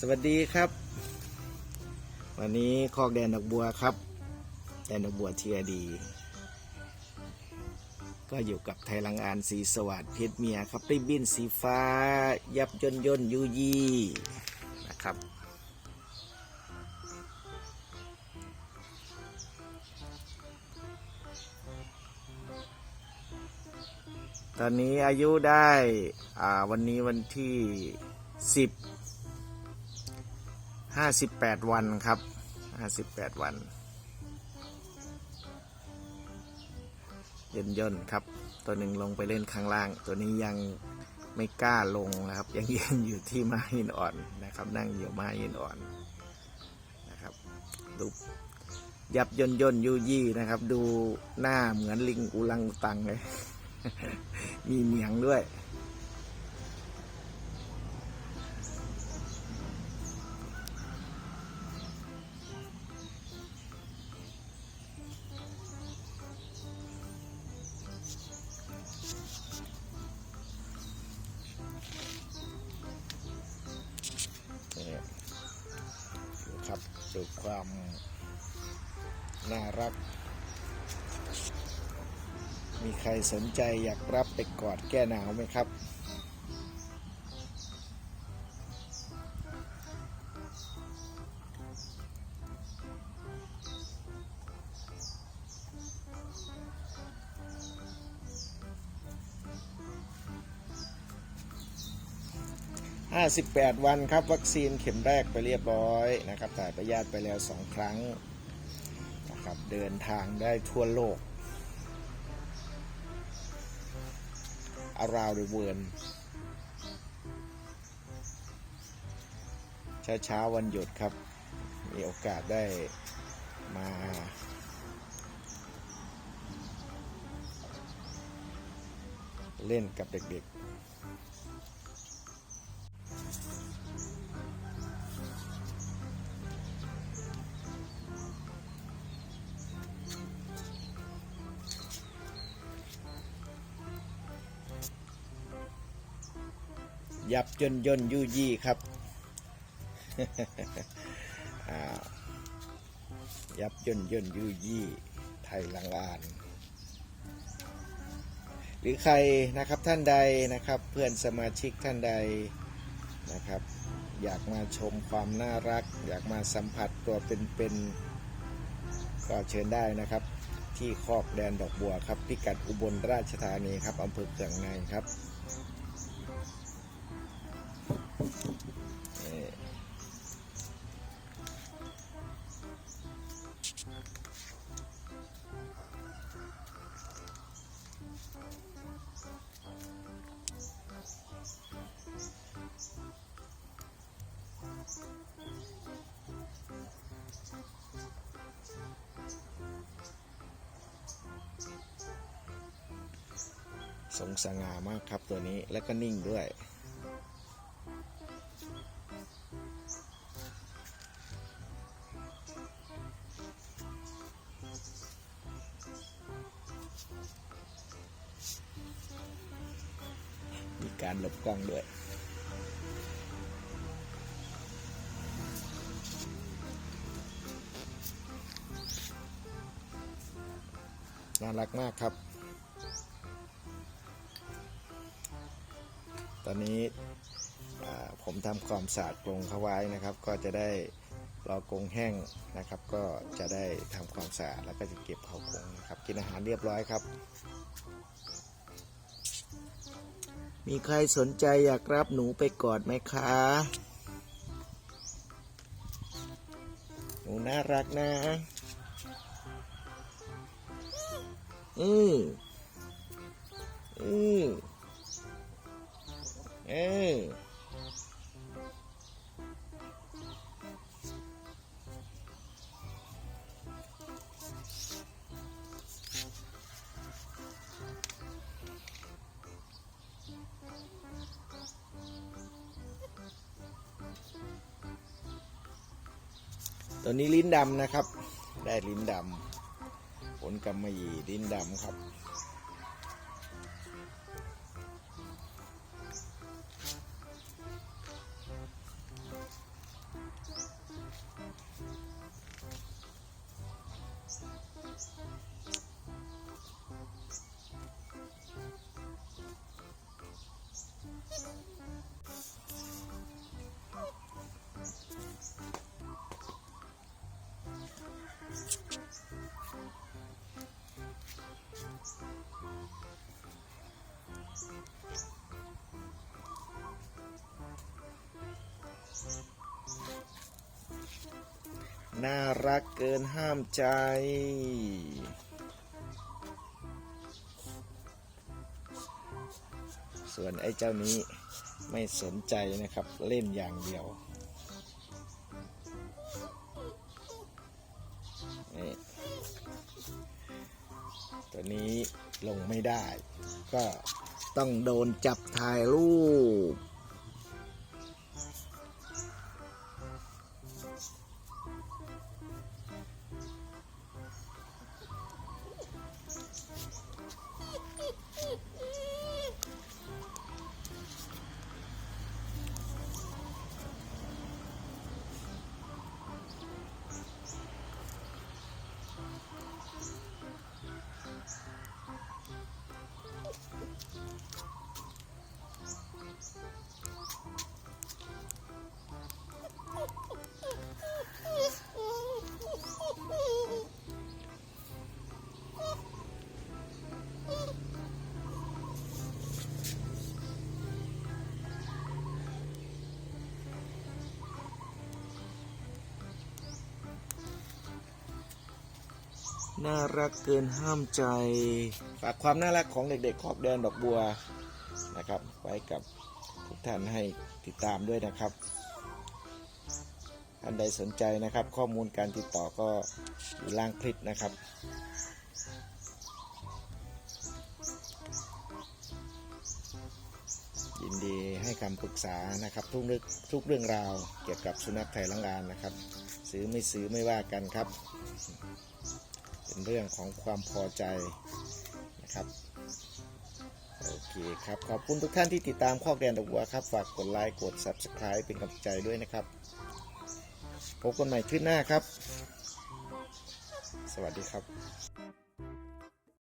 สวัสดีครับ วันนี้คอกแดนดอกบัวครับ แดนดอกบัวเทียดี ก็อยู่กับไทยลังอานสีสวัสดิ์เพชรเมียครับริบบินสีฟ้า ยับย่นย่นยูยีนะครับ ตอนนี้อายุได้อ่าวันนี้วันที่สิบ ห้าสิบแปดวันครับห้าสิบแปดวัน เย่นย่นครับ ตัวหนึ่งลงไปเล่นข้างล่าง ตัวนี้ยังไม่กล้าลงนะครับ ยังยืนอยู่ที่ม้าหินอ่อนนะครับ นั่งอยู่ม้าหินอ่อนนะครับดูยับย่นย่นยูยี่นะครับ ดูหน้าเหมือนลิงอุลังตังเลย มีเหนียงด้วย น่ารัก มีใครสนใจอยากรับไปกอดแก้หนาวไหมครับ 58 วันครับ วัคซีนเข็มแรกไปเรียบร้อยนะครับถ่ายพยาธิไปแล้ว 2 ครั้ง เดินทางได้ทั่วโลก around the world เช้าเช้าๆวันหยุดครับ มีโอกาสได้มา เล่นกับเด็กๆ ยับย่นย่นยูยี่ครับยับย่นย่นยูยี่ไทยลังอานหรือใครนะครับท่านใดนะครับเพื่อนสมาชิกท่านใดนะครับ อยากมาชมความน่ารัก อยากมาสัมผัสตัวเป็นๆก็เชิญได้นะครับ ที่คอกแดนดอกบัวครับพิกัดอุบลราชธานีครับอำเภอเกืองในครับ สงสง่ามากครับตัวนี้แล้วก็นิ่งด้วย มีการหลบกล้องด้วยน่ารักมากครับ ตอนนี้ผมทำความสะอาดกรงเขาไว้นะครับ ก็จะได้รอกรงแห้งนะครับ ก็จะได้ทำความสะอาดแล้วก็จะเก็บเขากรงนะครับ กินอาหารเรียบร้อยครับ มีใครสนใจอยากรับหนูไปกอดไหมคะ หนูน่ารักนะอืมอืม เออตัวนี้ลิ้นดำนะครับ ได้ลิ้นดำผลกำมะหยี่ลิ้นดำครับ น่ารักเกินห้ามใจ ส่วนไอ้เจ้านี้ไม่สนใจนะครับเล่นอย่างเดียวนี่ตัวนี้ลงไม่ได้ ก็ต้องโดนจับถ่ายรูป น่ารักเกินห้ามใจ ฝากความน่ารักของเด็กๆขอบแดนดอกบัวนะครับ ไว้กับทุกท่านให้ติดตามด้วยนะครับท่านใดสนใจนะครับ ข้อมูลการติดต่อก็อยู่ล่างคลิปนะครับยินดีให้คำปรึกษานะครับทุกเรื่องทุกเรื่องราวเกี่ยวกับสุนัขไทยลังงานนะครับ ซื้อไม่ซื้อไม่ว่ากันครับ เป็นเรื่องของความพอใจนะครับโอเคครับขอบคุณทุกท่านที่ติดตามข้อแกนดอกบัวครับ ฝากกดไลค์กด Subscribe เป็นกำลังใจด้วยนะครับ พบกันใหม่คลิปหน้าครับ สวัสดีครับ